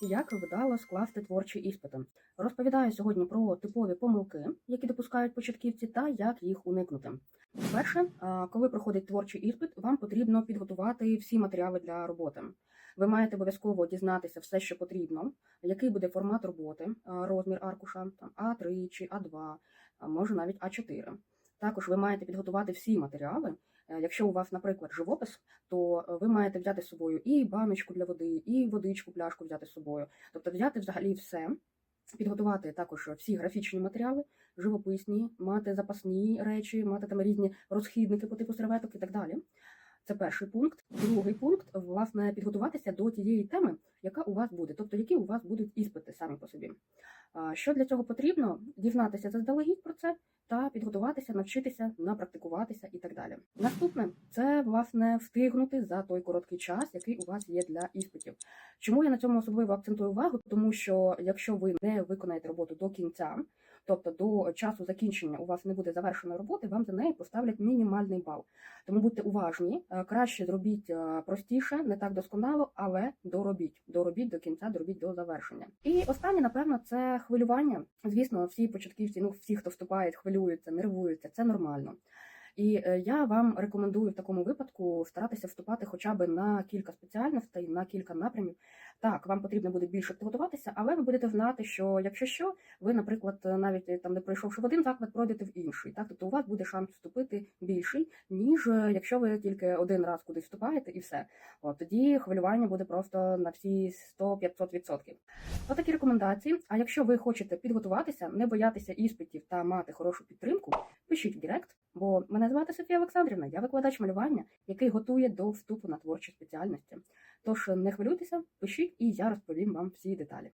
Як вдало скласти творчі іспити? Розповідаю сьогодні про типові помилки, які допускають початківці, та як їх уникнути. Перше, коли проходить творчий іспит, вам потрібно підготувати всі матеріали для роботи. Ви маєте обов'язково дізнатися все, що потрібно, який буде формат роботи, розмір аркуша, там А3 чи А2, а може навіть А4. Також ви маєте підготувати всі матеріали. Е, Якщо у вас, наприклад, живопис, то е, ви маєте взяти з собою і баночку для води, і водичку, пляшку взяти з собою. Тобто взяти взагалі все, підготувати також всі графічні матеріали, живописні, мати запасні речі, мати там різні розхідники по типу серветок і так далі. Це перший пункт. Другий пункт власне підготуватися до тієї теми, яка у вас буде, тобто які у вас будуть іспити самі по собі. Що для цього потрібно? Дізнатися заздалегідь про це та підготуватися, навчитися, напрактикуватися і так далі. Наступне це власне встигнути за той короткий час, який у вас є для іспитів. Чому я на цьому особливо акцентую увагу? Тому що якщо ви не виконаєте роботу до кінця, тобто до часу закінчення у вас не буде завершеної роботи, вам за неї поставлять мінімальний бал. Тому будьте уважні, е, краще зробіть е, простіше, не так досконало, але доробіть. Доробіть до кінця, доробіть до завершення. І останнє, напевно, це хвилювання. Звісно, всі початківці, ну всі, хто вступають, хвилюються, нервуються. Це нормально. І е, я вам рекомендую в такому випадку старатися вступати хоча б на кілька спеціальностей, на кілька напрямів. Так, вам потрібно буде більше підготуватися, але ви будете знати, що якщо що, ви, наприклад, навіть е, там не пройшовши в один заклад, пройдете в інший. Так, тобто у вас буде шанс вступити більший, ніж е, якщо ви тільки один раз кудись вступаєте і все. От тоді хвилювання буде просто на всі 100-500%. Отакі рекомендації. А якщо ви хочете підготуватися, не боятися іспитів та мати хорошу підтримку, пишіть в Директ, бо мене звати Софія Олександрівна, я викладач малювання, який готує до вступу на творчі спеціальності. Тож не хвилюйтеся, пишіть, і я розповім вам всі деталі.